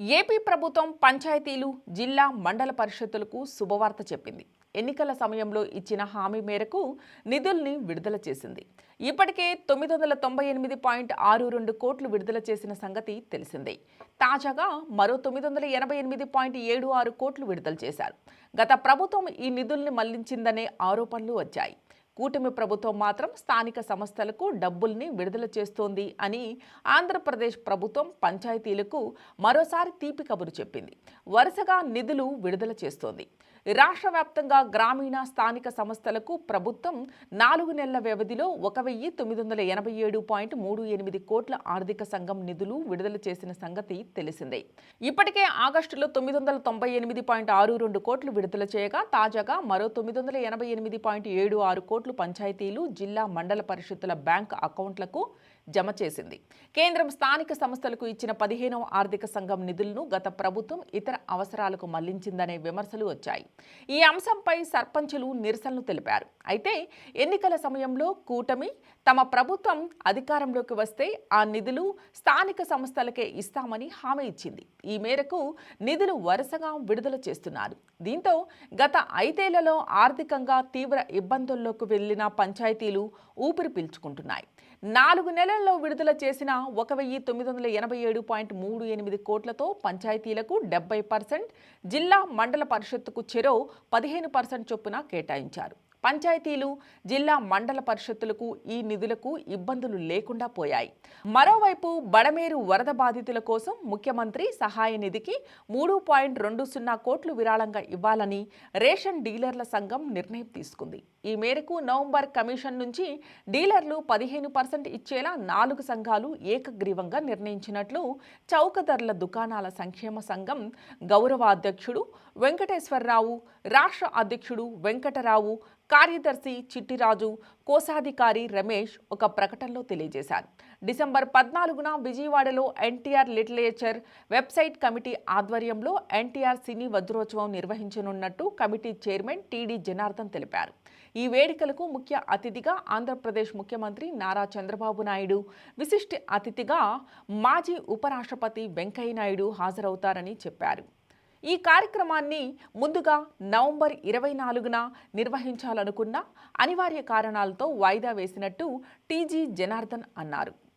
AP ప్రభుత్వం పంచాయతీలు జిల్లా మండల పరిషత్తులకు శుభవార్త చెప్పింది. ఎన్నికల సమయంలో ఇచ్చిన హామీ మేరకు నిధుల్ని విడుదల చేసింది. ఇప్పటికే తొమ్మిది వందల తొంభై ఎనిమిది పాయింట్ ఆరు రెండు కోట్లు విడుదల చేసిన సంగతి తెలిసిందే. తాజాగా మరో తొమ్మిది వందల ఎనభై ఎనిమిది పాయింట్ ఏడు ఆరు కోట్లు విడుదల చేశారు. గత ప్రభుత్వం ఈ నిధుల్ని మళ్ళించిందనే ఆరోపణలు వచ్చాయి. కూటమి ప్రభుత్వం మాత్రం స్థానిక సంస్థలకు డబ్బుల్ని విడుదల చేస్తోంది అని ఆంధ్రప్రదేశ్ ప్రభుత్వం పంచాయతీలకు మరోసారి తీపి కబురు చెప్పింది. వరుసగా నిధులు విడుదల చేస్తోంది. రాష్ట్ర వ్యాప్తంగా గ్రామీణ స్థానిక సంస్థలకు ప్రభుత్వం నాలుగు నెలల వ్యవధిలో ఒక వెయ్యి తొమ్మిది వందల ఎనభై ఏడు పాయింట్ మూడు ఎనిమిది కోట్ల ఆర్థిక సంఘం నిధులు విడుదల చేసిన సంగతి తెలిసిందే. ఇప్పటికే ఆగస్టులో తొమ్మిది వందల తొంభై ఎనిమిది పాయింట్ ఆరు రెండు కోట్లు విడుదల చేయగా తాజాగా మరో తొమ్మిది వందల ఎనభై ఎనిమిది పాయింట్ ఏడు ఆరు కోట్లు పంచాయతీలు జిల్లా మండల పరిషత్తుల బ్యాంక్ అకౌంట్లకు జమ చేసింది. కేంద్రం స్థానిక సంస్థలకు ఇచ్చిన పదిహేనవ ఆర్థిక సంఘం నిధులను గత ప్రభుత్వం ఇతర అవసరాలకు మళ్ళించిందనే విమర్శలు వచ్చాయి. ఈ అంశంపై సర్పంచులు నిరసనలు తెలిపారు. అయితే ఎన్నికల సమయంలో కూటమి తమ ప్రభుత్వం అధికారంలోకి వస్తే ఆ నిధులు స్థానిక సంస్థలకే ఇస్తామని హామీ ఇచ్చింది. ఈ మేరకు నిధులు వరుసగా విడుదల చేస్తున్నారు. దీంతో గత ఐదేళ్ళలో ఆర్థికంగా తీవ్ర ఇబ్బందుల్లోకి వెళ్ళిన పంచాయతీలు ఊపిరి పీల్చుకుంటున్నాయి. నాలుగు నెలల్లో విడుదల చేసిన ఒక వెయ్యి తొమ్మిది వందల ఎనభై ఏడు పాయింట్ మూడు ఎనిమిది కోట్లతో పంచాయతీలకు డెబ్బై పర్సెంట్ జిల్లా మండల పరిషత్తుకు చెరో పదిహేను పర్సెంట్ చొప్పున కేటాయించారు. పంచాయతీలు జిల్లా మండల పరిషత్తులకు ఈ నిధులకు ఇబ్బందులు లేకుండా పోయాయి. మరోవైపు బడమేరు వరద బాధితుల కోసం ముఖ్యమంత్రి సహాయ నిధికి మూడు పాయింట్ రెండు సున్నా కోట్లు విరాళంగా ఇవ్వాలని రేషన్ డీలర్ల సంఘం నిర్ణయం తీసుకుంది. ఈ మేరకు నవంబర్ కమిషన్ నుంచి డీలర్లు పదిహేను పర్సెంట్ ఇచ్చేలా నాలుగు సంఘాలు ఏకగ్రీవంగా నిర్ణయించినట్లు చౌకధరల దుకాణాల సంక్షేమ సంఘం గౌరవ అధ్యక్షుడు వెంకటేశ్వరరావు రాష్ట్ర అధ్యక్షుడు వెంకటరావు కార్యదర్శి చిట్టిరాజు కోశాధికారి రమేష్ ఒక ప్రకటనలో తెలియజేశారు. డిసెంబర్ పద్నాలుగున విజయవాడలో ఎన్టీఆర్ లిటరేచర్ వెబ్సైట్ కమిటీ ఆధ్వర్యంలో ఎన్టీఆర్ సినీ వజ్రోత్సవం నిర్వహించనున్నట్టు కమిటీ చైర్మన్ టీడీ జనార్దన్ తెలిపారు. ఈ వేడుకలకు ముఖ్య అతిథిగా ఆంధ్రప్రదేశ్ ముఖ్యమంత్రి నారా చంద్రబాబు నాయుడు విశిష్ట అతిథిగా మాజీ ఉపరాష్ట్రపతి వెంకయ్యనాయుడు హాజరవుతారని చెప్పారు. ఈ కార్యక్రమాన్ని ముందుగా నవంబర్ ఇరవై నాలుగున నిర్వహించాలనుకున్న అనివార్య కారణాలతో వాయిదా వేసినట్టు టీజీ జనార్దన్ అన్నారు.